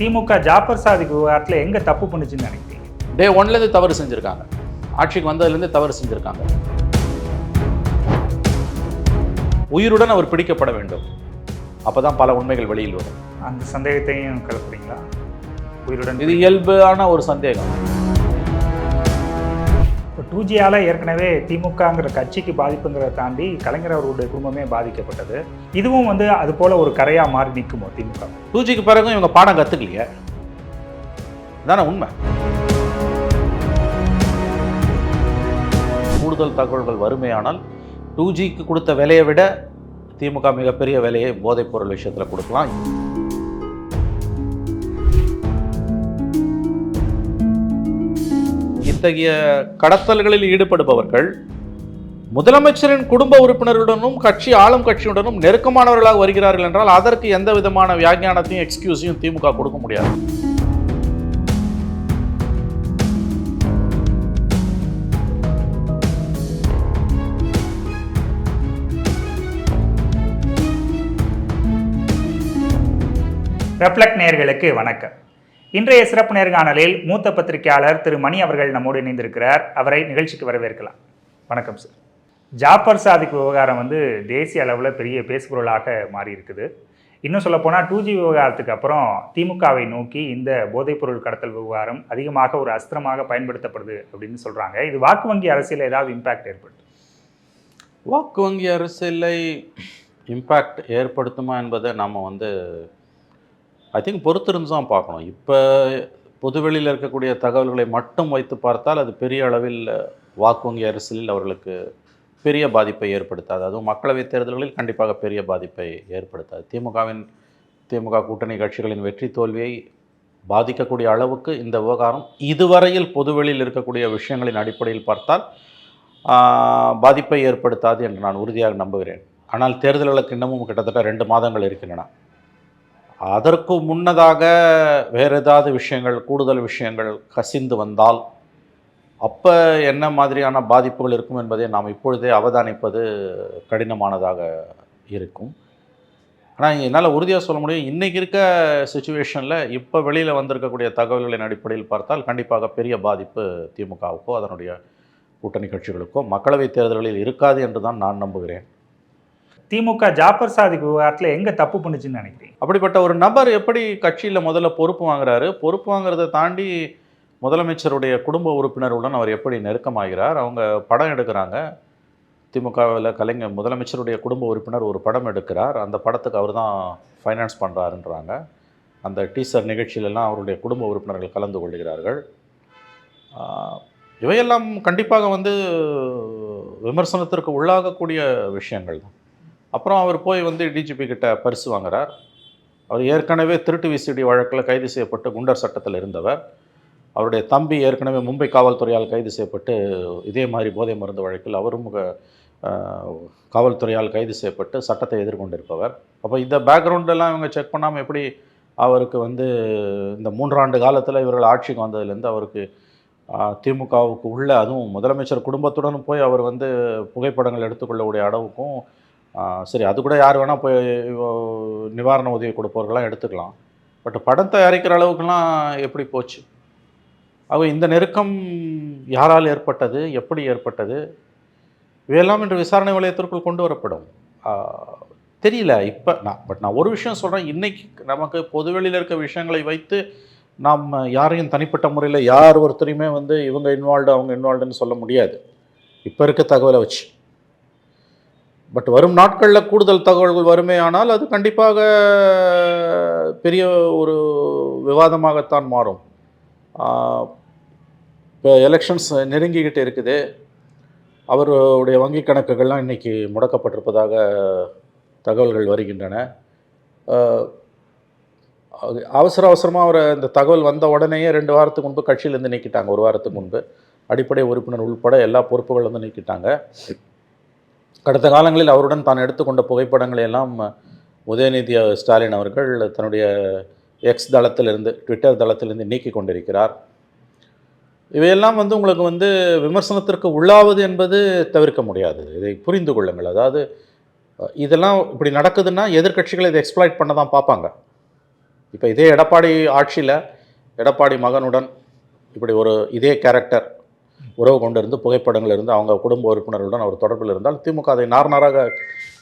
திமுக ஜாபர் சாதிக் விவகாரத்தில் எங்க தப்பு பண்ணுச்சுன்னு நினைக்கிறீங்க? டே ஒன்லேருந்து தவறு செஞ்சுருக்காங்க. ஆட்சிக்கு வந்ததுலேருந்து தவறு செஞ்சுருக்காங்க. உயிருடன் அவர் பிடிக்கப்பட வேண்டும். அப்போ தான் பல உண்மைகள் வெளியில் வரும். அந்த சந்தேகத்தையும் கலப்புறீங்களா? உயிருடன் இது இயல்பான ஒரு சந்தேகம். டூஜியால் ஏற்கனவே திமுகங்கிற கட்சிக்கு பாதிப்புங்கிறத தாண்டி கலைஞர் அவர்களுடைய குடும்பமே பாதிக்கப்பட்டது. இதுவும் வந்து அது போல ஒரு கரையாக மாறி நிற்குமோ திமுக? டூஜிக்கு பிறகும் இவங்க பாடம் கற்றுக்கலையே தானே உண்மை. கூடுதல் தகவல்கள் வறுமையானால் டூஜிக்கு கொடுத்த விலையை விட திமுக மிகப்பெரிய விலையை போதைப்பொருள் விஷயத்தில் கொடுக்கலாம். இத்தகைய கடத்தல்களில் ஈடுபடுபவர்கள் முதலமைச்சரின் குடும்ப உறுப்பினருடனும் கட்சி ஆளும் கட்சியுடனும் நெருக்கமானவர்களாக வருகிறார்கள் என்றால் அதற்கு எந்த விதமான வியாக்கியானத்தையும் எக்ஸ்கியூஸையும் திமுக கொடுக்க முடியாது. ரெஃப்ளெக்ட் நேர்களுக்கு வணக்கம். இன்றைய சிறப்பு நேர்காணலில் மூத்த பத்திரிகையாளர் திரு மணி அவர்கள் நம்மோடு இணைந்திருக்கிறார். அவரை நிகழ்ச்சிக்கு வரவேற்கலாம். வணக்கம் சார் ஜாபர் சாதிக் விவகாரம் வந்து தேசிய அளவில் பெரிய பேசுபொருளாக மாறி இருக்குது இன்னும் சொல்லப்போனால் டூ ஜி விவகாரத்துக்கு அப்புறம் திமுகவை நோக்கி இந்த போதைப்பொருள் கடத்தல் விவகாரம் அதிகமாக ஒரு அஸ்திரமாக பயன்படுத்தப்படுது அப்படின்னு சொல்கிறாங்க இது வாக்கு வங்கி அரசியல் ஏதாவது இம்பாக்ட் ஏற்படுத்தும் வாக்கு வங்கி அரசியலை இம்பேக்ட் ஏற்படுத்துமா என்பதை நாம் வந்து ஐ திங்க் பொறுத்திருந்து தான் பார்க்கணும். இப்போ பொதுவெளியில் இருக்கக்கூடிய தகவல்களை மட்டும் வைத்து பார்த்தால் அது பெரிய அளவில் வாக்கு வங்கி அரசியலில் அவர்களுக்கு பெரிய பாதிப்பை ஏற்படுத்தாது. அதுவும் மக்களவைத் தேர்தல்களில் கண்டிப்பாக பெரிய பாதிப்பை ஏற்படுத்தாது. திமுகவின் திமுக கூட்டணி கட்சிகளின் வெற்றி தோல்வியை பாதிக்கக்கூடிய அளவுக்கு இந்த விவகாரம் இதுவரையில் பொதுவெளியில் இருக்கக்கூடிய விஷயங்களின் அடிப்படையில் பார்த்தால் பாதிப்பை ஏற்படுத்தாது என்று நான் உறுதியாக நம்புகிறேன். ஆனால் தேர்தல்களுக்கு இன்னமும் கிட்டத்தட்ட ரெண்டு மாதங்கள் இருக்கின்றன. அதற்கு முன்னதாக வேறு ஏதாவது விஷயங்கள் கூடுதல் விஷயங்கள் கசிந்து வந்தால் அப்போ என்ன மாதிரியான பாதிப்புகள் இருக்கும் என்பதை நாம் இப்பொழுதே அவதானிப்பது கடினமானதாக இருக்கும். ஆனால் என்னால் உறுதியாக சொல்ல முடியும் இன்றைக்கி இருக்க சுச்சுவேஷனில் இப்போ வெளியில் வந்திருக்கக்கூடிய தகவல்களின் அடிப்படையில் பார்த்தால் கண்டிப்பாக பெரிய பாதிப்பு திமுகவுக்கோ அதனுடைய கூட்டணி கட்சிகளுக்கோ மக்களவைத் தேர்தல்களில் இருக்காது என்று தான் நான் நம்புகிறேன். திமுக ஜாஃபர் சாதிக் விவகாரத்தில் எங்கே தப்பு பண்ணுச்சுன்னு நினைக்கிறீங்க? அப்படிப்பட்ட ஒரு நபர் எப்படி கட்சியில் முதல்ல பொறுப்பு வாங்குறாரு? பொறுப்பு வாங்குறதை தாண்டி முதலமைச்சருடைய குடும்ப உறுப்பினருடன் அவர் எப்படி நெருக்கமாகிறார்? அவங்க படம் எடுக்கிறாங்க. திமுகவில் கலைஞர் முதலமைச்சருடைய குடும்ப உறுப்பினர் ஒரு படம் எடுக்கிறார். அந்த படத்துக்கு அவர் தான் ஃபைனான்ஸ் பண்ணுறாருன்றாங்க அந்த டீசர் நிகழ்ச்சியிலெல்லாம் அவருடைய குடும்ப உறுப்பினர்கள் கலந்து கொள்கிறார்கள். இவையெல்லாம் கண்டிப்பாக வந்து விமர்சனத்திற்கு உள்ளாகக்கூடிய விஷயங்கள் தான். அப்புறம் அவர் போய் வந்து டிஜிபி கிட்ட பரிசு வாங்குறார். அவர் ஏற்கனவே திருட்டு விசிடி வழக்கில் கைது செய்யப்பட்டு குண்டர் சட்டத்தில் இருந்தவர். அவருடைய தம்பி ஏற்கனவே மும்பை காவல்துறையால் கைது செய்யப்பட்டு இதே மாதிரி போதை மருந்து வழக்கில் அவரும் காவல்துறையால் கைது செய்யப்பட்டு சட்டத்தை எதிர்கொண்டிருப்பவர். அப்போ இந்த பேக்ரவுண்டெல்லாம் இவங்க செக் பண்ணாமல் எப்படி அவருக்கு வந்து இந்த மூன்றாண்டு காலத்தில் இவர்கள் ஆட்சிக்கு வந்ததுலேருந்து அவருக்கு திமுகவுக்கு உள்ள அதுவும் முதலமைச்சர் குடும்பத்துடன் போய் அவர் வந்து புகைப்படங்கள் எடுத்துக்கொள்ளக்கூடிய அளவுக்கும் சரி அது கூட யார் வேணால் போய் நிவாரண உதவி கொடுப்பவர்களாம் எடுத்துக்கலாம். பட் படம் தயாரிக்கிற அளவுக்குலாம் எப்படி போச்சு? அவ இந்த நெருக்கம் யாரால் ஏற்பட்டது? எப்படி ஏற்பட்டது? இவையெல்லாம் இன்று விசாரணை வளையத்திற்குள் கொண்டு வரப்படும். தெரியல இப்போ நான் பட் நான் ஒரு விஷயம் சொல்கிறேன் இன்றைக்கி நமக்கு பொதுவெளியில் இருக்க விஷயங்களை வைத்து நாம் யாரையும் தனிப்பட்ட முறையில் யார் ஒருத்தரையுமே வந்து இவங்க இன்வால்வ்டு அவங்க இன்வால்வ்டுன்னு சொல்ல முடியாது. இப்போ இருக்க தகவலை வச்சு. பட் வரும் நாட்களில் கூடுதல் தகவல்கள் வருமேயானால் அது கண்டிப்பாக பெரிய ஒரு விவாதமாகத்தான் மாறும். இப்போ எலெக்ஷன்ஸ் நெருங்கிக்கிட்டு இருக்குது. அவருடைய வங்கி கணக்குகள்லாம் இன்றைக்கி முடக்கப்பட்டிருப்பதாக தகவல்கள் வருகின்றன. அவசர அவசரமாக அவர் இந்த தகவல் வந்த உடனேயே ரெண்டு வாரத்துக்கு முன்பு கட்சியிலேருந்து நீக்கிட்டாங்க. ஒரு வாரத்துக்கு முன்பு அடிப்படை உறுப்பினர் உள்பட எல்லா பொறுப்புகளும் வந்து நீக்கிட்டாங்க. கடந்த காலங்களில் அவருடன் தான் எடுத்துக்கொண்ட புகைப்படங்களை எல்லாம் உதயநிதி ஸ்டாலின் அவர்கள் தன்னுடைய எக்ஸ் தளத்திலிருந்து ட்விட்டர் தளத்திலிருந்து நீக்கி கொண்டிருக்கிறார். இவையெல்லாம் வந்து உங்களுக்கு வந்து விமர்சனத்திற்கு உள்ளாவது என்பது தவிர்க்க முடியாது. இதை புரிந்து கொள்ளுங்கள். அதாவது இதெல்லாம் இப்படி நடக்குதுன்னா எதிர்க்கட்சிகள் இதை எக்ஸ்ப்ளாய்ட் பண்ண தான் பார்ப்பாங்க. இப்போ இதே எடப்பாடி ஆட்சியில் எடப்பாடி மகனுடன் இப்படி ஒரு இதே கேரக்டர் உறவு கொண்டு இருந்து புகைப்படங்கள் இருந்து அவங்க குடும்ப உறுப்பினர்களுடன் அவர் தொடர்பில் இருந்தால் திமுக அதை நார்நாராக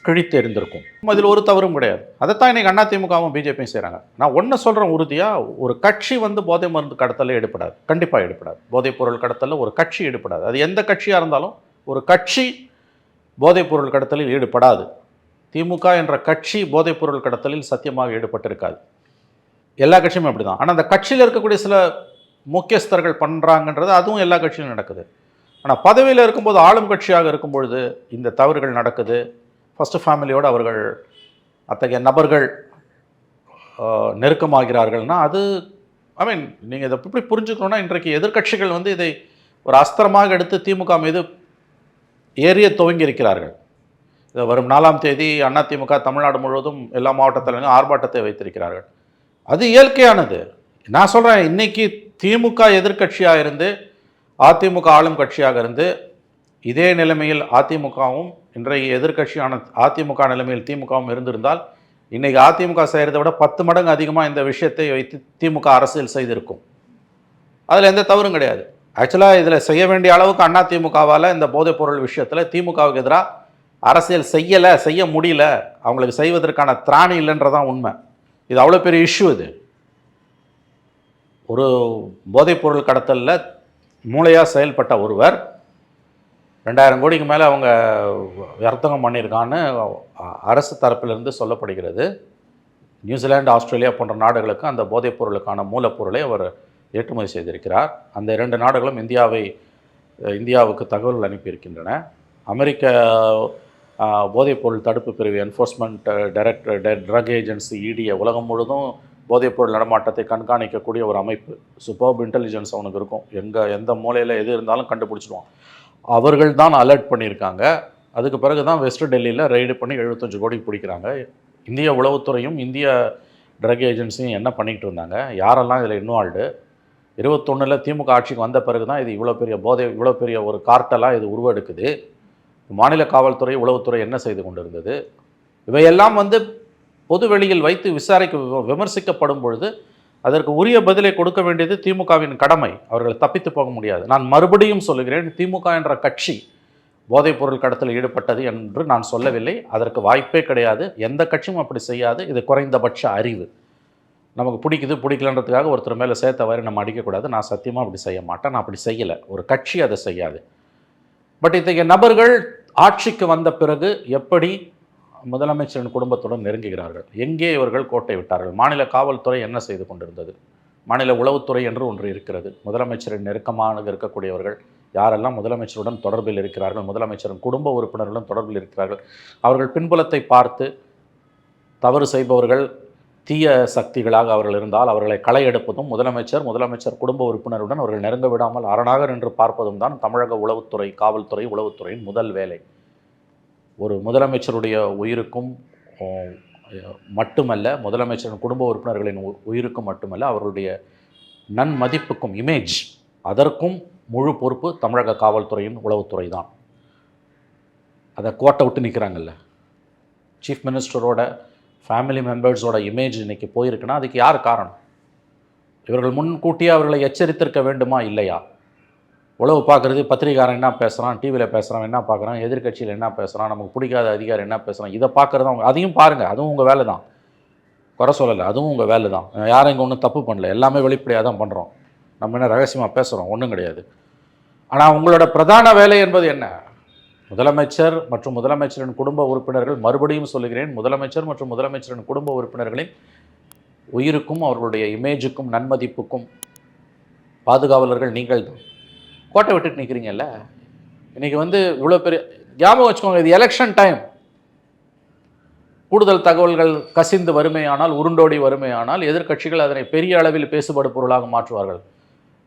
கிழித்து எறிந்திருக்கும். அதில் ஒரு தவறும் கிடையாது. அதைத்தான் இன்றைக்கி அண்ணா திமுகவும் பிஜேபியும் செய்கிறாங்க நான் ஒன்று சொல்கிறேன் உறுதியாக ஒரு கட்சி வந்து போதை மருந்து கடத்தலில் ஈடுபடாது கண்டிப்பாக ஈடுபடாது போதைப் பொருள் கடத்தலில் ஒரு கட்சி ஈடுபடாது அது எந்த கட்சியாக இருந்தாலும் ஒரு கட்சி போதைப் பொருள் கடத்தலில் ஈடுபடாது. திமுக என்ற கட்சி போதைப் பொருள் கடத்தலில் சத்தியமாக ஈடுபட்டிருக்காது. எல்லா கட்சியுமே அப்படி தான் ஆனால் அந்த கட்சியில் இருக்கக்கூடிய சில முக்கியஸ்தர்கள் பண்ணுறாங்கன்றது அதுவும் எல்லா கட்சியிலும் நடக்குது. ஆனால் பதவியில் இருக்கும்போது ஆளும் கட்சியாக இருக்கும் பொழுது இந்த தவறுகள் நடக்குது. ஃபஸ்ட்டு ஃபேமிலியோடு அவர்கள் அத்தகைய நபர்கள் நெருக்கமாகிறார்கள்னா அது ஐ மீன் நீங்கள் இதை எப்படி புரிஞ்சுக்கணுன்னா இன்றைக்கு எதிர்கட்சிகள் வந்து இதை ஒரு அஸ்திரமாக எடுத்து திமுக மீது ஏறிய துவங்கி இருக்கிறார்கள். இது வரும் நாலாம் தேதி அதிமுக தமிழ்நாடு முழுவதும் எல்லா மாவட்டத்திலும் ஆர்ப்பாட்டத்தை வைத்திருக்கிறார்கள். அது இயற்கையானது. நான் சொல்கிறேன் இன்றைக்கி திமுக எதிர்க்கட்சியாக இருந்து அதிமுக ஆளும் கட்சியாக இருந்து இதே நிலைமையில் அதிமுகவும் இன்றைய எதிர்க்கட்சியான அதிமுக நிலைமையில் திமுகவும் இருந்திருந்தால் இன்றைக்கி அதிமுக செய்கிறத விட பத்து மடங்கு அதிகமாக இந்த விஷயத்தை வைத்து திமுக அரசியல் செய்திருக்கும். அதில் எந்த தவறும் கிடையாது. ஆக்சுவலாக இதில் செய்ய வேண்டிய அளவுக்கு அண்ணா திமுகவால் இந்த போதைப்பொருள் விஷயத்தில் திமுகவுக்கு எதிராக அரசியல் செய்யலை செய்ய முடியல அவங்களுக்கு செய்வதற்கான திராணி இல்லைன்றதான் உண்மை. இது அவ்வளோ பெரிய இஷ்யூ இது. ஒரு போதைப்பொருள் கடத்தலில் மூளையாக செயல்பட்ட ஒருவர் ரெண்டாயிரம் கோடிக்கு மேலே அவங்க வர்த்தகம் பண்ணியிருக்கான்னு அரசு தரப்பிலிருந்து சொல்லப்படுகிறது. நியூசிலாந்து ஆஸ்திரேலியா போன்ற நாடுகளுக்கு அந்த போதைப் பொருளுக்கான மூலப்பொருளை அவர் ஏற்றுமதி செய்திருக்கிறார். அந்த இரண்டு நாடுகளும் இந்தியாவை இந்தியாவுக்கு தகவல்கள் அனுப்பியிருக்கின்றன. அமெரிக்க போதைப்பொருள் தடுப்பு பிரிவு என்ஃபோர்ஸ்மெண்ட் டைரக்டர் ட்ரக் ஏஜென்சி இடிய உலகம் முழுதும் போதைப்பொருள் நடமாட்டத்தை கண்காணிக்கக்கூடிய ஒரு அமைப்பு. சூப்பர்ப் இன்டெலிஜென்ஸ் அவனுக்கு இருக்கும். எங்கே எந்த மூலையில் எது இருந்தாலும் கண்டுபிடிச்சிடுவான். அவர்கள் தான் அலர்ட் பண்ணியிருக்காங்க. அதுக்கு பிறகு தான் வெஸ்ட் டெல்லியில் ரைடு பண்ணி எழுபத்தஞ்சு கோடி பிடிக்கிறாங்க. இந்திய உளவுத்துறையும் இந்திய ட்ரக் ஏஜென்சியும் என்ன பண்ணிக்கிட்டு இருந்தாங்க? யாரெல்லாம் இதில் இன்வால்வ்டு இருபத்தொன்னில் திமுக ஆட்சிக்கு வந்த பிறகு தான் இது இவ்வளோ பெரிய போதை இவ்வளோ பெரிய ஒரு கார்ட்டெல்லாம் இது உருவெடுக்குது. மாநில காவல்துறை உளவுத்துறை என்ன செய்து கொண்டிருந்தது? இவையெல்லாம் வந்து பொது வெளியில் வைத்து விசாரிக்க வி- விமர்சிக்கப்படும் பொழுது அதற்கு உரிய பதிலை கொடுக்க வேண்டியது திமுகவின் கடமை. அவர்கள் தப்பித்து போக முடியாது. நான் மறுபடியும் சொல்லுகிறேன் திமுக என்ற கட்சி போதைப்பொருள் கடத்தில் ஈடுபட்டது என்று நான் சொல்லவில்லை. அதற்கு வாய்ப்பே கிடையாது. எந்த கட்சியும் அப்படி செய்யாது. இது குறைந்தபட்ச அறிவு. நமக்கு பிடிக்குது பிடிக்கலன்றதுக்காக ஒருத்தர் மேலே சேர்த்தவாறு நம்ம அடிக்கக்கூடாது. நான் சத்தியமாக அப்படி செய்ய மாட்டேன். நான் அப்படி செய்யலை. ஒரு கட்சி அதை செய்யாது. பட் இத்தகைய நபர்கள் ஆட்சிக்கு வந்த பிறகு எப்படி முதலமைச்சரின் குடும்பத்துடன் நெருங்குகிறார்கள். எங்கே இவர்கள் கோட்டை விட்டார்கள்? மாநில காவல்துறை என்ன செய்து கொண்டிருந்தது? மாநில உளவுத்துறை என்று ஒன்று இருக்கிறது. முதலமைச்சரின் நெருக்கமாக இருக்கக்கூடியவர்கள் யாரெல்லாம் முதலமைச்சருடன் தொடர்பில் இருக்கிறார்கள்? முதலமைச்சரின் குடும்ப உறுப்பினர்களுடன் தொடர்பில் இருக்கிறார்கள். அவர்கள் பின்புலத்தை பார்த்து தவறு செய்பவர்கள் தீய சக்திகளாக அவர்கள் இருந்தால் அவர்களை களை எடுப்பதும் முதலமைச்சர் முதலமைச்சர் குடும்ப உறுப்பினருடன் அவர்கள் நெருங்க விடாமல் அரணாக நின்று பார்ப்பதும் தான் தமிழக உளவுத்துறை காவல்துறை உளவுத்துறையின் முதல் வேலை. ஒரு முதலமைச்சருடைய உயிருக்கும் மட்டுமல்ல முதலமைச்சரின் குடும்ப உறுப்பினர்களின் உ- உயிருக்கும் மட்டுமல்ல அவர்களுடைய நன்மதிப்புக்கும் இமேஜ் அதற்கும் முழு பொறுப்பு தமிழக காவல்துறையின் உளவுத்துறை தான். அதை கோட்டை விட்டு நிற்கிறாங்கல்ல சீஃப் மினிஸ்டரோட ஃபேமிலி மெம்பர்ஸோட இமேஜ் இன்னைக்கு போயிருக்குன்னா அதுக்கு யார் காரணம்? இவர்கள் முன்கூட்டியே அவர்களை எச்சரித்திருக்க வேண்டுமா? இல்லையா? உளவு பார்க்குறது பத்திரிகாரன் என்ன பேசுகிறான் டிவியில் பேசுகிறான் என்ன பார்க்குறான் எதிர்க்கட்சியில் என்ன பேசுகிறான் நமக்கு பிடிக்காத அதிகாரி என்ன பேசுகிறான் இதை பார்க்குறது அவங்க அதையும் பாருங்கள் அதுவும் உங்கள் வேலை தான் குறை சொல்லலை அதுவும் உங்கள் வேலை தான் யாரும் இங்கே ஒன்றும் தப்பு பண்ணல எல்லாமே வெளிப்படையாக தான் பண்ணுறோம் நம்ம என்ன ரகசியமாக பேசுகிறோம் ஒன்றும் கிடையாது. ஆனால் உங்களோட பிரதான வேலை என்பது என்ன? முதலமைச்சர் மற்றும் முதலமைச்சரின் குடும்ப உறுப்பினர்கள் மறுபடியும் சொல்லுகிறேன் முதலமைச்சர் மற்றும் முதலமைச்சரின் குடும்ப உறுப்பினர்களின் உயிருக்கும் அவர்களுடைய இமேஜுக்கும் நன்மதிப்புக்கும் பாதுகாவலர்கள் நீங்கள் தான் கோட்டை விட்டுட்டு நிற்கிறீங்கல்ல இன்னைக்கு வந்து இவ்வளோ பெரிய ஞாபகம் வச்சுக்கோங்க இது எலெக்ஷன் டைம் கூடுதல் தகவல்கள் கசிந்து வறுமையானால் உருண்டோடி வறுமையானால் எதிர்க்கட்சிகள் அதனை பெரிய அளவில் பேசுபடு பொருளாக மாற்றுவார்கள்.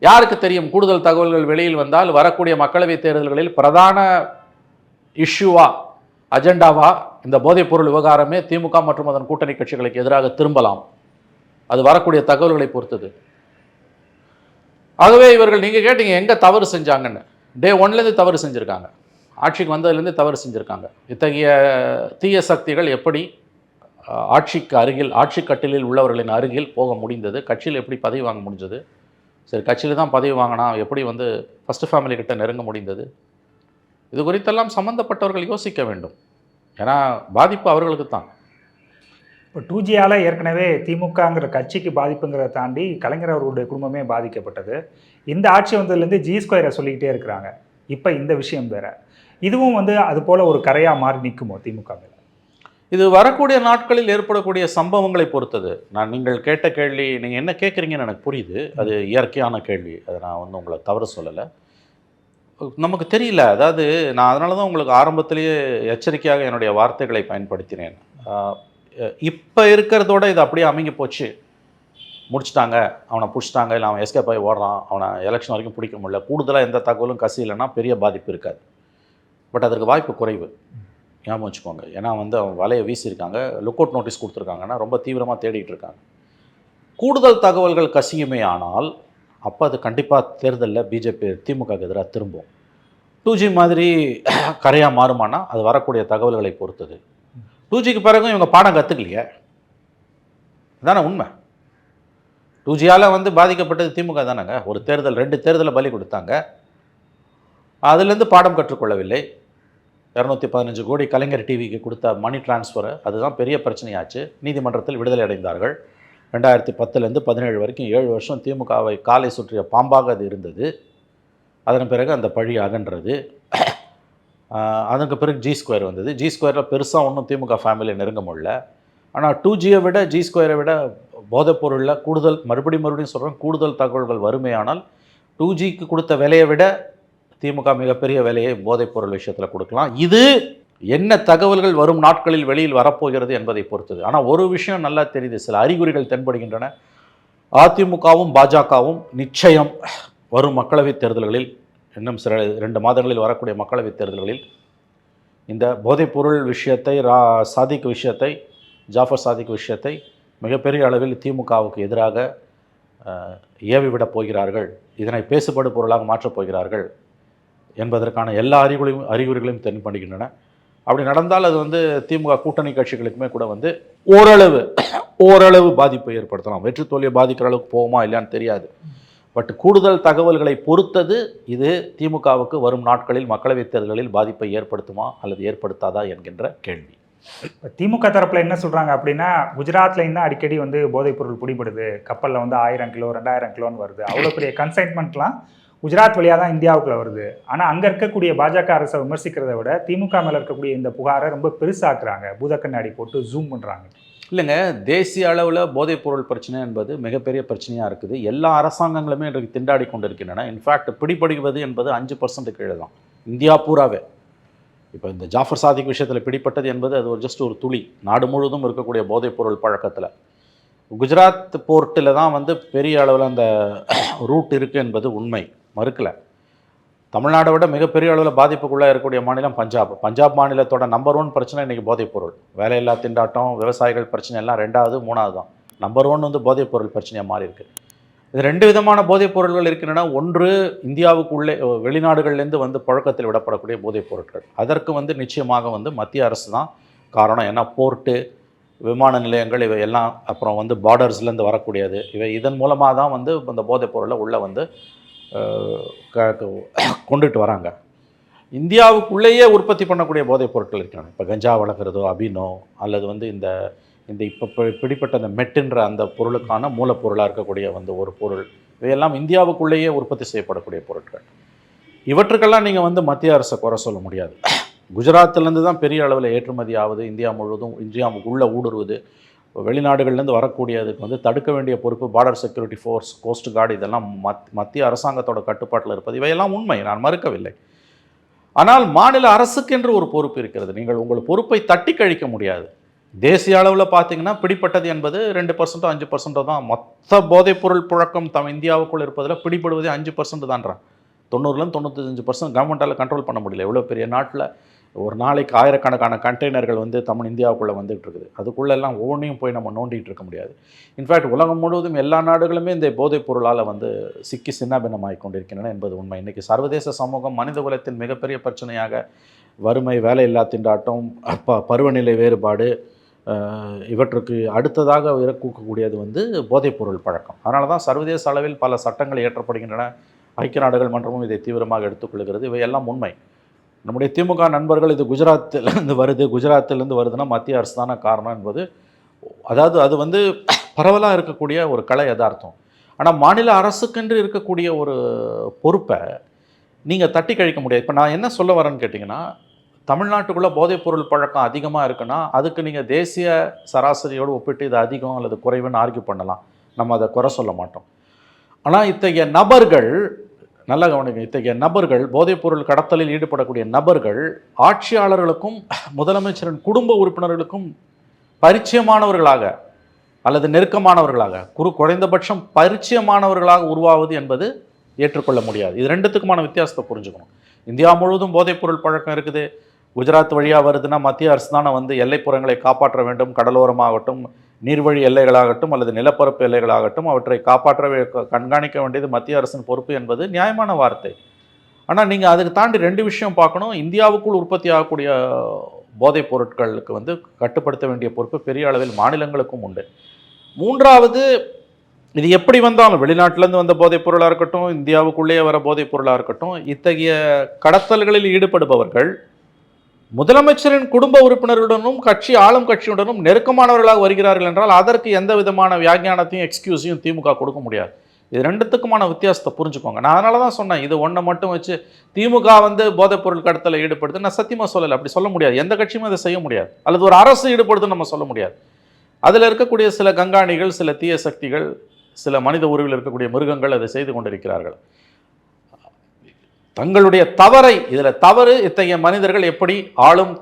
யாருக்கு தெரியும் கூடுதல் தகவல்கள் வெளியில் வந்தால் வரக்கூடிய மக்களவைத் தேர்தல்களில் பிரதான இஷ்யூவா அஜெண்டாவா இந்த போதைப்பொருள் விவகாரமே திமுக மற்றும் அதன் கூட்டணி கட்சிகளுக்கு எதிராக திரும்பலாம். அது வரக்கூடிய தகவல்களை பொறுத்தது. ஆகவே இவர்கள் நீங்கள் கேட்டீங்க எங்கே தவறு செஞ்சாங்கன்னு. டே ஒன்லேருந்து தவறு செஞ்சுருக்காங்க. ஆட்சிக்கு வந்ததுலேருந்து தவறு செஞ்சுருக்காங்க. இத்தகைய தீய சக்திகள் எப்படி ஆட்சிக்கு அருகில் ஆட்சி கட்டிலில் உள்ளவர்களின் அருகில் போக முடிந்தது? கட்சியில் எப்படி பதவி வாங்க முடிஞ்சது? சரி கட்சியில் தான் பதவி வாங்கினா எப்படி வந்து ஃபஸ்ட்டு ஃபேமிலி கிட்ட நெருங்க முடிந்தது? இது குறித்தெல்லாம் சம்மந்தப்பட்டவர்கள் யோசிக்க வேண்டும். ஏன்னா பாதிப்பு அவர்களுக்கு தான் இப்போ டூ ஜியால் ஏற்கனவே திமுகங்கிற கட்சிக்கு பாதிப்புங்கிறத தாண்டி கலைஞர் அவர்களுடைய குடும்பமே பாதிக்கப்பட்டது. இந்த ஆட்சி வந்ததுலேருந்து ஜி ஸ்கொயரை சொல்லிக்கிட்டே இருக்கிறாங்க. இப்போ இந்த விஷயம் வேற. இதுவும் வந்து அது போல ஒரு கரையாக மாறி நிற்குமோ திமுக மேல? இது வரக்கூடிய நாட்களில் ஏற்படக்கூடிய சம்பவங்களை பொறுத்தது. நான் நீங்கள் கேட்ட கேள்வி நீங்கள் என்ன கேட்குறீங்கன்னு எனக்கு புரியுது. அது இயற்கையான கேள்வி. அதை நான் வந்து உங்களை தவறு சொல்லலை. நமக்கு தெரியல. அதாவது நான் அதனால தான் உங்களுக்கு ஆரம்பத்திலேயே எச்சரிக்கையாக என்னுடைய வார்த்தைகளை பயன்படுத்தினேன். இப்போ இருக்கிறதோட இது அப்படியே அமைங்க போச்சு. முடிச்சிட்டாங்க. அவனை பிடிச்சிட்டாங்க. இல்லை அவன் எஸ்கேப் ஆகி ஓடுறான். அவனை எலெக்ஷன் வரைக்கும் பிடிக்க முடியல. கூடுதலாக எந்த தகவலும் கசி இல்லைன்னா பெரிய பாதிப்பு இருக்காது. பட் அதற்கு வாய்ப்பு குறைவு. ஞாபகம் வச்சுக்கோங்க. ஏன்னா வந்து அவன் வலையை வீசியிருக்காங்க. லுக் அவுட் நோட்டீஸ் கொடுத்துருக்காங்கன்னா ரொம்ப தீவிரமாக தேடிட்டு இருக்காங்க. கூடுதல் தகவல்கள் கசியுமே ஆனால் அப்போ அது கண்டிப்பாக தேர்தலில் பிஜேபி திமுக எதிராக திரும்பும். டூ ஜி மாதிரி கரையாக மாறுமானா அது வரக்கூடிய தகவல்களை பொறுத்தது. டூ ஜிக்கு பிறகும் இவங்க பாடம் கற்றுக்கலையே தானே உண்மை. டூ ஜியால் வந்து பாதிக்கப்பட்டது திமுக தானேங்க. ஒரு தேர்தல் ரெண்டு தேர்தலை பலி கொடுத்தாங்க. அதுலேருந்து பாடம் கற்றுக்கொள்ளவில்லை. இரநூத்தி பதினஞ்சு கோடி கலைஞர் டிவிக்கு கொடுத்த மணி டிரான்ஸ்ஃபர் அதுதான் பெரிய பிரச்சனையாச்சு. நீதிமன்றத்தில் விடுதலை அடைந்தார்கள். ரெண்டாயிரத்தி பத்துலேருந்து பதினேழு வரைக்கும் ஏழு வருஷம் திமுகவை காலை சுற்றிய பாம்பாக அது இருந்தது. அதன் பிறகு அந்த பழி அகன்றது. அதற்கு பிறகு ஜி ஸ்கொயர் வந்தது. ஜி ஸ்கொயரில் பெருசாக ஒன்றும் திமுக ஃபேமிலியை நெருங்க முடியல. ஆனால் டூ ஜியை விட ஜி ஸ்கொயரை விட போதைப் பொருளில் கூடுதல் மறுபடியும் மறுபடியும் சொல்கிறேன் கூடுதல் தகவல்கள் வறுமையானால் டூ ஜிக்கு கொடுத்த விலையை விட திமுக மிகப்பெரிய விலையை போதைப் பொருள் விஷயத்தில் கொடுக்கலாம். இது என்ன தகவல்கள் வரும் நாட்களில் வெளியில் வரப்போகிறது என்பதை பொறுத்தது. ஆனால் ஒரு விஷயம் நல்லா தெரியுது. சில அறிகுறிகள் தென்படுகின்றன. அதிமுகவும் பாஜகவும் நிச்சயம் வரும் மக்களவைத் தேர்தல்களில் இன்னும் சில ரெண்டு மாதங்களில் வரக்கூடிய மக்களவைத் தேர்தல்களில் இந்த போதைப்பொருள் விஷயத்தை ரா சாதிக் விஷயத்தை ஜாஃபர் சாதிக் விஷயத்தை மிகப்பெரிய அளவில் திமுகவுக்கு எதிராக ஏவிவிடப் போகிறார்கள். இதனை பேசுபடு பொருளாக மாற்றப் போகிறார்கள் என்பதற்கான எல்லா அறிகுறியும் அறிகுறிகளையும் தென்படுகின்றன அப்படி நடந்தால் அது வந்து திமுக கூட்டணி கட்சிகளுக்குமே கூட வந்து ஓரளவு ஓரளவு பாதிப்பை ஏற்படுத்தலாம். வெற்றி தோல்வியை பாதிக்கிற அளவுக்கு போகுமா இல்லையான்னு தெரியாது. பட் கூடுதல் தகவல்களை பொறுத்தது இது திமுகவுக்கு வரும் நாட்களில் மக்களவைத் தேர்தல்களில் பாதிப்பை ஏற்படுத்துமா அல்லது ஏற்படுத்தாதா என்கின்ற கேள்வி. இப்போ திமுக தரப்பில் என்ன சொல்கிறாங்க அப்படின்னா குஜராத்தில் இன்னும் அடிக்கடி வந்து போதைப் பொருள் பிடிபடுது. கப்பலில் வந்து ஆயிரம் கிலோ ரெண்டாயிரம் கிலோன்னு வருது. அவ்வளோ பெரிய கன்சைன்மெண்ட்லாம் குஜராத் வழியாக தான் இந்தியாவுக்குள்ள வருது. ஆனால் அங்கே இருக்கக்கூடிய பாஜக அரசை விமர்சிக்கிறதை விட திமுக மேலே இருக்கக்கூடிய இந்த புகாரை ரொம்ப பெருசாக்குறாங்க. பூதக்கண்ணாடி போட்டு ஜூம் பண்ணுறாங்க இல்லைங்க தேசிய அளவில் போதைப்பொருள் பிரச்சனை என்பது மிகப்பெரிய பிரச்சனையாக இருக்குது. எல்லா அரசாங்கங்களுமே இன்றைக்கு திண்டாடி கொண்டிருக்கின்றன. இன்ஃபேக்ட் பிடிபடுவது என்பது அஞ்சு பர்சன்ட் கீழே தான். இந்தியா பூராவே. இப்போ இந்த ஜாஃபர் சாதிக் விஷயத்தில் பிடிப்பட்டது என்பது அது ஒரு ஜஸ்ட் ஒரு துளி. நாடு முழுவதும் இருக்கக்கூடிய போதைப்பொருள் பழக்கத்தில். குஜராத் போர்ட்டில் தான் வந்து பெரிய அளவில் அந்த ரூட் இருக்குது என்பது உண்மை. மறுக்கலை. தமிழ்நாடை விட மிகப்பெரிய அளவில் பாதிப்புக்குள்ளே இருக்கக்கூடிய மாநிலம் பஞ்சாப். பஞ்சாப் மாநிலத்தோட நம்பர் ஒன் பிரச்சனை இன்றைக்கி போதைப்பொருள். வேலையில்லா திண்டாட்டம் விவசாயிகள் பிரச்சனை எல்லாம் ரெண்டாவது மூணாவது தான். நம்பர் ஒன் வந்து போதைப்பொருள் பிரச்சனையாக மாறி இருக்கு. இது ரெண்டு விதமான போதைப்பொருட்கள் இருக்கின்றன ஒன்று இந்தியாவுக்குள்ளே வெளிநாடுகள்லேருந்து வந்து புழக்கத்தில் விடப்படக்கூடிய போதைப் பொருட்கள் அதற்கு வந்து நிச்சயமாக வந்து மத்திய அரசு தான் காரணம். ஏன்னா போர்ட்டு விமான நிலையங்கள் இவை எல்லாம் அப்புறம் வந்து பார்டர்ஸ்லேருந்து வரக்கூடியது. இவை இதன் மூலமாக தான் வந்து இந்த போதைப் பொருளை உள்ளே வந்து கொண்டுட்டு வராங்க. இந்தியாவுக்குள்ளேயே உற்பத்தி பண்ணக்கூடிய போதைப் பொருட்கள் இருக்காங்க. இப்போ கஞ்சா வளர்க்குறதோ அபினோ அல்லது வந்து இந்த இந்த இப்போ பிடிப்பட்ட அந்த மெட்டுன்ற அந்த பொருளுக்கான மூலப்பொருளாக இருக்கக்கூடிய வந்து ஒரு பொருள் இவையெல்லாம் இந்தியாவுக்குள்ளேயே உற்பத்தி செய்யப்படக்கூடிய பொருட்கள். இவற்றுக்கெல்லாம் நீங்கள் வந்து மத்திய அரசை குறை சொல்ல முடியாது. குஜராத்திலேருந்து தான் பெரிய அளவில் ஏற்றுமதி ஆகுது. இந்தியா முழுவதும் இந்தியாவுக்குள்ளே ஊடுருவுது. வெளிநாடுகள்லேருந்து வரக்கூடியதுக்கு வந்து தடுக்க வேண்டிய பொறுப்பு border security force coast guard இதெல்லாம் மத் மத்திய அரசாங்கத்தோட கட்டுப்பாட்டில் இருப்பது இவையெல்லாம் உண்மை. நான் மறுக்கவில்லை. ஆனால் மாநில அரசுக்கென்று ஒரு பொறுப்பு இருக்கிறது. நீங்கள் உங்கள் பொறுப்பை தட்டி கழிக்க முடியாது. தேசிய அளவில் பார்த்தீங்கன்னா பிடிப்பட்டது என்பது ரெண்டு பர்சன்ட்டோ அஞ்சு பர்சன்ட்டோ தான். மொத்த போதைப்பொருள் புழக்கம் தம் இந்தியாவுக்குள் இருப்பதில் பிடிபடுவதே அஞ்சு பர்சன்ட் தான்றான். தொண்ணூறுலேருந்து தொண்ணூத்தஞ்சு பர்சன்ட் கவர்மெண்ட்டால் கண்ட்ரோல் பண்ண முடியல. எவ்வளோ பெரிய நாட்டில் ஒரு நாளைக்கு ஆயிரக்கணக்கான கண்டெய்னர்கள் வந்து தமிழ் இந்தியாவுக்குள்ளே வந்துகிட்டு இருக்குது அதுக்குள்ளே எல்லாம் ஒவ்வொன்றையும் போய் நம்ம நோண்டிகிட்டு இருக்க முடியாது. இன்ஃபேக்ட் உலகம் முழுவதும் எல்லா நாடுகளுமே இந்த போதைப் பொருளால் வந்து சிக்கி சின்னாபின்னமாகிக் கொண்டிருக்கின்றன என்பது உண்மை. இன்றைக்கி சர்வதேச சமூகம் மனித குலத்தின் மிகப்பெரிய பிரச்சனையாக வறுமை வேலையில்லா திண்டாட்டம் ப பருவநிலை வேறுபாடு இவற்றுக்கு அடுத்ததாக இருக்கக்கூடியது வந்து போதைப்பொருள் பழக்கம். அதனால தான் சர்வதேச அளவில் பல சட்டங்கள் இயற்றப்படுகின்றன. ஐக்கிய நாடுகள் மன்றமும் இதை தீவிரமாக எடுத்துக்கொள்கிறது இவையெல்லாம் உண்மை. நம்முடைய திமுக நண்பர்கள் இது குஜராத்திலேருந்து வருது குஜராத்திலேருந்து வருதுன்னா மத்திய அரசு தானே காரணம் என்பது அதாவது அது வந்து பரவலாக இருக்கக்கூடிய ஒரு கலை யதார்த்தம். ஆனால் மாநில அரசுக்கென்று இருக்கக்கூடிய ஒரு பொறுப்பை நீங்கள் தட்டி கழிக்க முடியாது. இப்போ நான் என்ன சொல்ல வரேன்னு கேட்டிங்கன்னா தமிழ்நாட்டுக்குள்ளே போதைப்பொருள் பழக்கம் அதிகமாக இருக்குன்னா அதுக்கு நீங்கள் தேசிய சராசரியோடு ஒப்பிட்டு இது அதிகம் அல்லது குறைவுன்னு ஆர்கியூ பண்ணலாம். நம்ம அதை குறை சொல்ல மாட்டோம். ஆனால் இத்தகைய நபர்கள் நல்லா கவனிங்க இத்தகைய நபர்கள் போதைப்பொருள் கடத்தலில் ஈடுபடக்கூடிய நபர்கள் ஆட்சியாளர்களுக்கும் முதலமைச்சரின் குடும்ப உறுப்பினர்களுக்கும் பரிச்சயமானவர்களாக அல்லது நெருக்கமானவர்களாக குறு குறைந்தபட்சம் பரிச்சயமானவர்களாக உருவாவது என்பது ஏற்றுக்கொள்ள முடியாது. இது ரெண்டுத்துக்குமான வித்தியாசத்தை புரிஞ்சுக்கணும். இந்தியா முழுவதும் போதைப்பொருள் பழக்கம் இருக்குது. குஜராத் வழியாக வருதுன்னா மத்திய அரசு தானே வந்து எல்லைப்புறங்களை காப்பாற்ற வேண்டும் கடலோரமாகட்டும் நீர்வழி எல்லைகளாகட்டும் அல்லது நிலப்பரப்பு எல்லைகளாகட்டும் அவற்றை காப்பாற்ற கண்காணிக்க வேண்டியது மத்திய அரசின் பொறுப்பு என்பது நியாயமான வார்த்தை. ஆனால் நீங்கள் அதுக்கு தாண்டி ரெண்டு விஷயம் பார்க்கணும். இந்தியாவுக்குள் உற்பத்தி ஆகக்கூடிய போதைப் பொருட்களுக்கு வந்து கட்டுப்படுத்த வேண்டிய பொறுப்பு பெரிய அளவில் மாநிலங்களுக்கும் உண்டு. மூன்றாவது இது எப்படி வந்தாலும் வெளிநாட்டிலேருந்து வந்த போதைப் பொருளாக இருக்கட்டும் இந்தியாவுக்குள்ளேயே வர போதைப் பொருளாக இருக்கட்டும் இத்தகைய கடத்தல்களில் ஈடுபடுபவர்கள் முதலமைச்சரின் குடும்ப உறுப்பினருடனும் கட்சி ஆளும் கட்சியுடனும் நெருக்கமானவர்களாக வருகிறார்கள் என்றால் அதற்கு எந்த விதமான வியாக்கியானத்தையும் எக்ஸ்கியூஸையும் திமுக கொடுக்க முடியாது. இது ரெண்டுத்துக்குமான வித்தியாசத்தை புரிஞ்சுக்கோங்க. நான் அதனால தான் சொன்னேன் இது ஒன்றை மட்டும் வச்சு திமுக வந்து போதைப்பொருள் கடத்தலை ஈடுபடுத்து நான் சத்தியமாக சொல்லலை அப்படி சொல்ல முடியாது. எந்த கட்சியுமே அதை செய்ய முடியாது. அல்லது ஒரு அரசு ஈடுபடுதுன்னு நம்ம சொல்ல முடியாது. அதில் இருக்கக்கூடிய சில கங்காணிகள் சில தீய சக்திகள் சில மனித உருவில் இருக்கக்கூடிய மிருகங்கள் அதை செய்து கொண்டிருக்கிறார்கள். தங்களுடைய தவறை இதில் தவறு இத்தகைய மனிதர்கள் எப்படி ஆளும்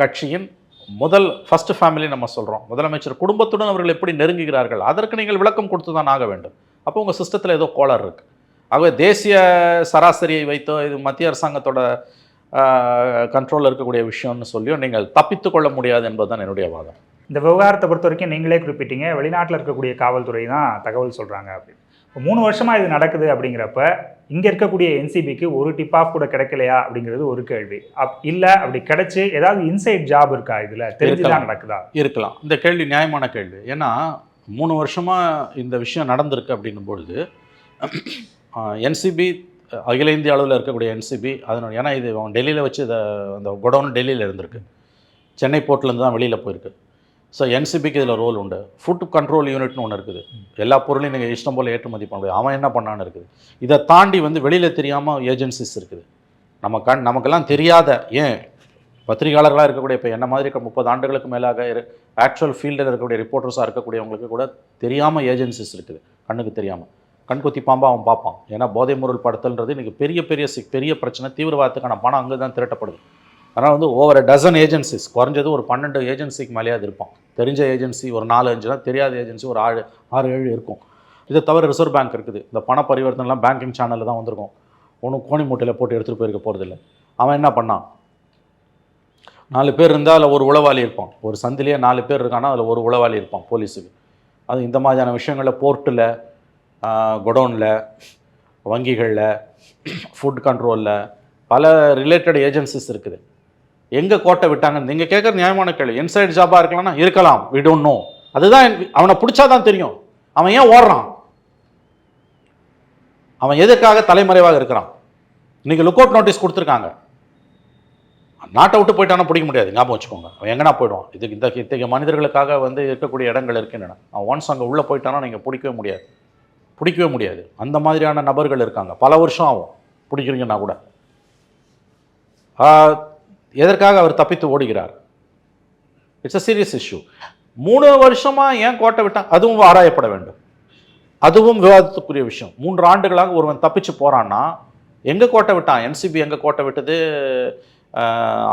கட்சியின் முதல் ஃபர்ஸ்ட் ஃபேமிலி நம்ம சொல்கிறோம் முதலமைச்சர் குடும்பத்துடன் அவர்கள் எப்படி நெருங்குகிறார்கள்? அதற்கு நீங்கள் விளக்கம் கொடுத்து தான் ஆக வேண்டும். அப்போ உங்கள் சிஸ்டத்தில் ஏதோ கோளாறு இருக்குது ஆகவே தேசிய சராசரியை வைத்தோ இது மத்திய அரசாங்கத்தோட கண்ட்ரோலில் இருக்கக்கூடிய விஷயம்னு சொல்லியோ நீங்கள் தப்பித்து கொள்ள முடியாது என்பதுதான் என்னுடைய வாதம். இந்த விவகாரத்தை பொறுத்த வரைக்கும் நீங்களே குறிப்பிட்டீங்க. வெளிநாட்டில் இருக்கக்கூடிய காவல்துறை தான் தகவல் சொல்கிறாங்க அப்படின்னு. மூணு வருஷமாக இது நடக்குது அப்படிங்கிறப்ப இங்கே இருக்கக்கூடிய என்சிபிக்கு ஒரு டிப் ஆஃப் கூட கிடைக்கலையா அப்படிங்கிறது ஒரு கேள்வி. அப் இல்லை அப்படி கிடைச்சு ஏதாவது இன்சைட் ஜாப் இருக்கா இதில்? தெரிஞ்சுதான். நடக்குதா? இருக்கலாம். இந்த கேள்வி நியாயமான கேள்வி. ஏன்னா மூணு வருஷமாக இந்த விஷயம் நடந்திருக்கு அப்படின்னும் பொழுது என்சிபி அகில இந்திய அளவில் இருக்கக்கூடிய என்சிபி அதனோட ஏன்னா இது டெல்லியில் வச்சு இதை அந்த குடோன் டெல்லியில் இருந்திருக்கு. சென்னை போர்ட்லேருந்து தான் வெளியில் போயிருக்கு. ஸோ என்சிபிக்கு இதில் ரோல் உண்டு. ஃபுட் கண்ட்ரோல் யூனிட்னு ஒன்று இருக்குது. எல்லா பொருளையும் நீங்கள் இஷ்டம் போல் ஏற்றுமதி பண்ண முடியும். அவன் என்ன பண்ணான்னு இருக்குது. இதை தாண்டி வந்து வெளியில் தெரியாமல் ஏஜென்சிஸ் இருக்குது. நம்ம கண் நமக்கெல்லாம் தெரியாத ஏன்? பத்திரிகையாளர்களாக இருக்கக்கூடிய இப்போ என்ன மாதிரி இருக்க முப்பது ஆண்டுகளுக்கு மேலாக ஆக்சுவல் ஃபீல்டில் இருக்கக்கூடிய ரிப்போர்ட்டர்ஸாக இருக்கக்கூடியவங்களுக்கு கூட தெரியாமல் ஏஜென்சிஸ் இருக்குது. கண்ணுக்கு தெரியாமல் கண்கொத்தி பாம்பா அவன் பார்ப்பான். ஏன்னா போதை பொருள் படுத்தல்ன்றது இன்றைக்கி பெரிய பெரிய பெரிய பிரச்சனை. தீவிரவாதத்துக்கான பணம் அங்கே தான் திரட்டப்படுது. அதனால் வந்து ஓவர் டசன் ஏஜென்சிஸ் குறைஞ்சது ஒரு பன்னெண்டு ஏஜென்சிக்கு மேலேயாவது இருப்பான். தெரிஞ்ச ஏஜென்சி ஒரு நாலு அஞ்சுனா தெரியாத ஏஜென்சி ஒரு ஆறு ஆறு ஏழு இருக்கும். இதை தவிர ரிசர்வ் பேங்க் இருக்குது. இந்த பண பரிவர்த்தனைலாம் பேங்கிங் சேனலில் தான் வந்திருக்கும். ஒன்றும் கோணி மூட்டையில் போட்டு எடுத்துகிட்டு போயிருக்க போகிறதில்ல அவன் என்ன பண்ணான்? நாலு பேர் இருந்தால் அதில் ஒரு உளவாளி இருப்பான். ஒரு சந்திலேயே நாலு பேர் இருக்கான்னா அதில் ஒரு உளவாளி இருப்பான் போலீஸுக்கு. அது இந்த மாதிரியான விஷயங்களில் போர்ட்டில் குடோனில் வங்கிகளில் ஃபுட் கண்ட்ரோலில் பல ரிலேட்டட் ஏஜென்சிஸ் இருக்குது. எங்கே கோட்டை விட்டாங்கன்னு நீங்கள் கேட்குற நியாயமான கேள்வி. இன்சைட் ஜாபாக இருக்கலாம்னா இருக்கலாம். வி டோன்ட் நோ அதுதான் அவனை பிடிச்சாதான் தெரியும். அவன் ஏன் ஓடுறான்? அவன் எதுக்காக தலைமறைவாக இருக்கிறான்? இன்றைக்கி லுக் அவுட் நோட்டீஸ் கொடுத்துருக்காங்க. நாட்டை விட்டு போயிட்டானா பிடிக்க முடியாது. ஞாபகம் வச்சுக்கோங்க. அவன் எங்கன்னா போயிடுவான்? இதுக்கு இந்த இத்தகைய மனிதர்களுக்காக வந்து இருக்கக்கூடிய இடங்கள் இருக்குன்னு அவன் ஒன்ஸ் அங்கே உள்ளே போயிட்டானா நீங்கள் பிடிக்கவே முடியாது. பிடிக்கவே முடியாது. அந்த மாதிரியான நபர்கள் இருக்காங்க. பல வருஷம் ஆகும். பிடிக்கிறீங்கன்னா கூட. எதற்காக அவர் தப்பித்து ஓடுகிறார்? இட்ஸ் அ சீரியஸ் இஷ்யூ மூணு வருஷமாக ஏன் கோட்டை விட்டான் அதுவும் ஆராயப்பட வேண்டும். அதுவும் விவாதத்துக்குரிய விஷயம். மூன்று ஆண்டுகளாக ஒருவன் தப்பிச்சு போகிறான்னா எங்கே கோட்டை விட்டான்? என்சிபி எங்கே கோட்டை விட்டது?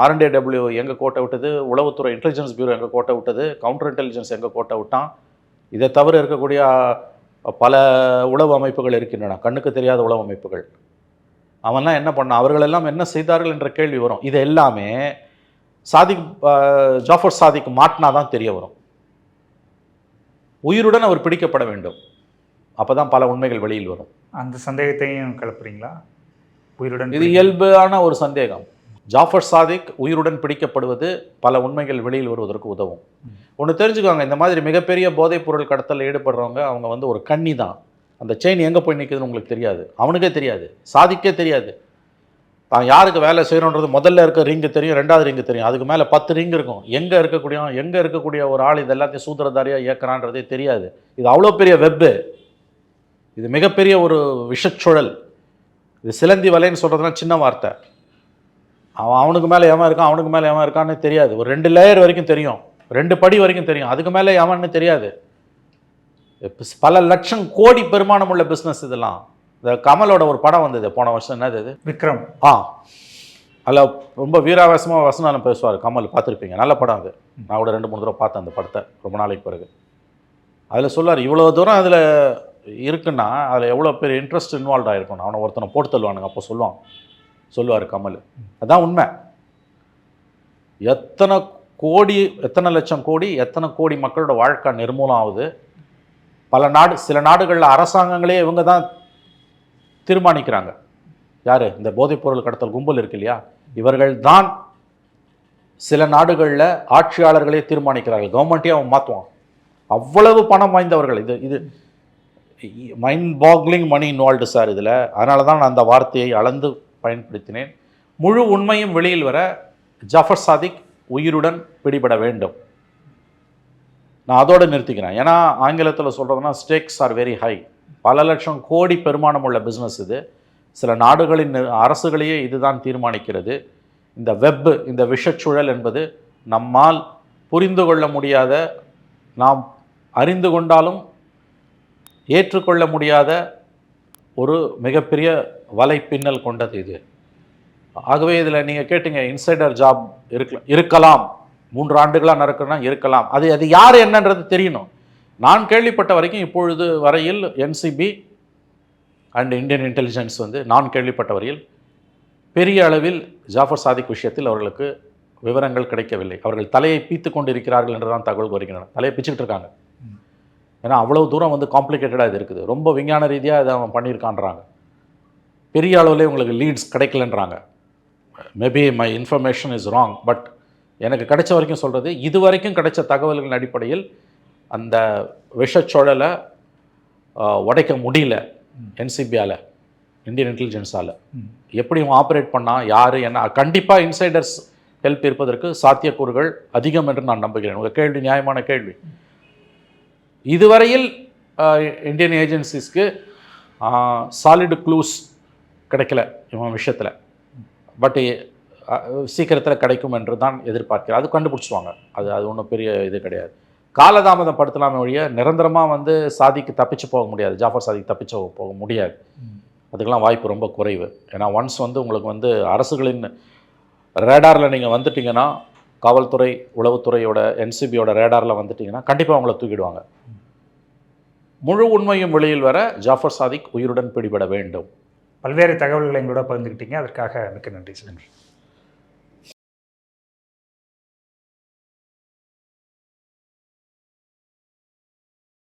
ஆர்என்டேடபிள்யூ எங்கே கோட்டை விட்டது? உளவுத்துறை இன்டெலிஜென்ஸ் பியூரோ எங்கே கோட்டை விட்டது? கவுண்டர் இன்டெலிஜென்ஸ் எங்கே கோட்டை விட்டான்? இதை தவிர இருக்கக்கூடிய பல உளவு அமைப்புகள் இருக்கின்றன. கண்ணுக்கு தெரியாத உளவு அமைப்புகள். அவன்லாம் என்ன பண்ணான்? அவர்களெல்லாம் என்ன செய்தார்கள் என்ற கேள்வி வரும். இது எல்லாமே சாதிக் ஜாஃபர் சாதிக் மாட்டினா தான் தெரிய வரும். உயிருடன் அவர் பிடிக்கப்பட வேண்டும். அப்பதான் பல உண்மைகள் வெளியில் வரும். அந்த சந்தேகத்தையும் கிளப்புறீங்களா? உயிருடன் இது இயல்பான ஒரு சந்தேகம். ஜாஃபர் சாதிக் உயிருடன் பிடிக்கப்படுவது பல உண்மைகள் வெளியில் வருவதற்கு உதவும். ஒன்று தெரிஞ்சுக்கோங்க இந்த மாதிரி மிகப்பெரிய போதைப் பொருள் கடத்தலில் ஈடுபடுறவங்க அவங்க வந்து ஒரு கண்ணி தான். அந்த செயின் எங்கே போய் நிற்குதுன்னு உங்களுக்கு தெரியாது. அவனுக்கே தெரியாது. சாதிக்கே தெரியாது. தான் யாருக்கு வேலை செய்கிறோன்றது முதல்ல இருக்க ரிங்கு தெரியும் ரெண்டாவது ரிங்கு தெரியும். அதுக்கு மேலே பத்து ரிங் இருக்கும். எங்கே இருக்கக்கூடிய எங்கே இருக்கக்கூடிய ஒரு ஆள் இது எல்லாத்தையும் சூத்திரதாரியாக இயக்குறான்றதே தெரியாது. இது அவ்வளோ பெரிய வெப்பு இது மிகப்பெரிய ஒரு விஷச்சுழல். இது சிலந்தி வலைன்னு சொல்கிறதுனா சின்ன வார்த்தை. அவன் அவனுக்கு மேலே ஏமா இருக்கான் அவனுக்கு மேலே ஏமா இருக்கான்னு தெரியாது. ஒரு ரெண்டு லேயர் வரைக்கும் தெரியும். ரெண்டு படி வரைக்கும் தெரியும். அதுக்கு மேலே ஏமான்னு தெரியாது. பல லட்சம் கோடி பெருமானம் உள்ள பிஸ்னஸ் இதெல்லாம். இந்த கமலோட ஒரு படம் வந்தது போன வருஷம். என்னது இது? விக்ரம். ஆ. அதில் ரொம்ப வீராவேசமாக வசனம் பேசுவார் கமல் பார்த்துருப்பீங்க. நல்ல படம் அது. நான் கூட ரெண்டு மூணு தடவை பார்த்தேன் அந்த படத்தை ரொம்ப நாளைக்கு பிறகு. அதில் சொல்லார் இவ்வளோ தூரம் அதில் இருக்குன்னா அதில் எவ்வளோ பெரிய இன்ட்ரெஸ்ட் இன்வால்வ் ஆகிருக்கும் அவனை ஒருத்தனை போட்டு தள்ளுவானுங்க. அப்போ சொல்லுவான். சொல்லுவார் கமல். அதான் உண்மை. எத்தனை கோடி எத்தனை லட்சம் கோடி எத்தனை கோடி மக்களோட வாழ்க்கை நிர்மூலம் ஆகுது பல நாடு சில நாடுகளில் அரசாங்கங்களே இவங்க தான் தீர்மானிக்கிறாங்க. யார்? இந்த போதைப்பொருள் கடத்தல் கும்பல் இருக்கு இல்லையா? இவர்கள் தான் சில நாடுகளில் ஆட்சியாளர்களே தீர்மானிக்கிறார்கள். கவர்மெண்ட்டே அவன் மாற்றுவான் அவ்வளவு பணம் வாய்ந்தவர்கள். இது இது mind boggling money involved sir இதில். அதனால தான் நான் அந்த வார்த்தையை அளந்து பயன்படுத்தினேன். முழு உண்மையும் வெளியில் வர ஜஃபர் சாதிக் உயிருடன் பிடிபட வேண்டும். நான் அதோடு நிறுத்திக்கிறேன். ஏன்னா ஆங்கிலத்தில் சொல்கிறதுனா ஸ்டேக்ஸ் ஆர் வெரி ஹை பல லட்சம் கோடி பெருமானம் உள்ள பிஸ்னஸ் இது. சில நாடுகளின் அரசுகளையே இதுதான் தீர்மானிக்கிறது. இந்த வெப் இந்த விஷச்சுழல் என்பது நம்மால் புரிந்து கொள்ள முடியாத நாம் அறிந்து கொண்டாலும் ஏற்றுக்கொள்ள முடியாத ஒரு மிகப்பெரிய வலைப்பின்னல் கொண்டது இது. ஆகவே இதில் நீங்கள் கேட்டீங்க இன்சைடர் ஜாப் இருக்க இருக்கலாம். மூன்று ஆண்டுகளாக நடக்குன்னா இருக்கலாம். அது அது யார் என்னன்றது தெரியணும். நான் கேள்விப்பட்ட வரைக்கும் இப்பொழுது வரையில் என்சிபி அண்ட் இந்தியன் இன்டெலிஜென்ஸ் வந்து நான் கேள்விப்பட்ட வரையில் பெரிய அளவில் ஜாஃபர் சாதிக் விஷயத்தில் அவர்களுக்கு விவரங்கள் கிடைக்கவில்லை. அவர்கள் தலையை பீத்து கொண்டு இருக்கிறார்கள் என்று தான் தகவல் வருகின்றன தலையை பிச்சுக்கிட்டு இருக்காங்க. ஏன்னா அவ்வளோ தூரம் வந்து காம்ப்ளிகேட்டடாக இது இருக்குது. ரொம்ப விஞ்ஞான ரீதியாக இதை அவன் பண்ணியிருக்கான்றாங்க. பெரிய அளவில் உங்களுக்கு leads கிடைக்கலன்றாங்க. Maybe my information is wrong but எனக்கு கிடைச்ச வரைக்கும் சொல்கிறது இது வரைக்கும் கிடைச்ச தகவல்களின் அடிப்படையில் அந்த விஷச்சூழலை உடைக்க முடியல என்சிபியால் இந்தியன் இன்டெலிஜென்ஸால் ம். எப்படி இவன் ஆப்ரேட் பண்ணா யார் என்ன கண்டிப்பாக இன்சைடர்ஸ் ஹெல்ப் இருப்பதற்கு சாத்தியக்கூறுகள் அதிகம் என்று நான் நம்புகிறேன். உங்கள் கேள்வி நியாயமான கேள்வி. இதுவரையில் இந்தியன் ஏஜென்சிஸ்க்கு சாலிடு க்ளூஸ் கிடைக்கல இவன் விஷயத்தில். பட் சீக்கிரத்தில் கிடைக்கும் என்று தான் எதிர்பார்க்கிறேன் அது கண்டுபிடிச்சிருவாங்க. அது அது ஒன்றும் பெரிய இது கிடையாது. காலதாமதம் படுத்தலாமே ஒழிய நிரந்தரமாக வந்து சாதிக்கு தப்பிச்சு போக முடியாது. ஜாஃபர் சாதிக்கு தப்பிச்சு போக முடியாது. அதுக்கெல்லாம் வாய்ப்பு ரொம்ப குறைவு. ஏன்னா ஒன்ஸ் வந்து உங்களுக்கு வந்து அரசுகளின் ரேடாரில் நீங்கள் வந்துட்டீங்கன்னா காவல்துறை உளவுத்துறையோட என்சிபியோட ரேடாரில் வந்துட்டீங்கன்னா கண்டிப்பாக உங்களை தூக்கிடுவாங்க. முழு உண்மையும் வெளியில் வர ஜாஃபர் சாதிக் உயிருடன் பிடிபட வேண்டும். பல்வேறு தகவல்களை எங்களோட பகிர்ந்துக்கிட்டீங்க அதற்காக மிக்க நன்றி சார்.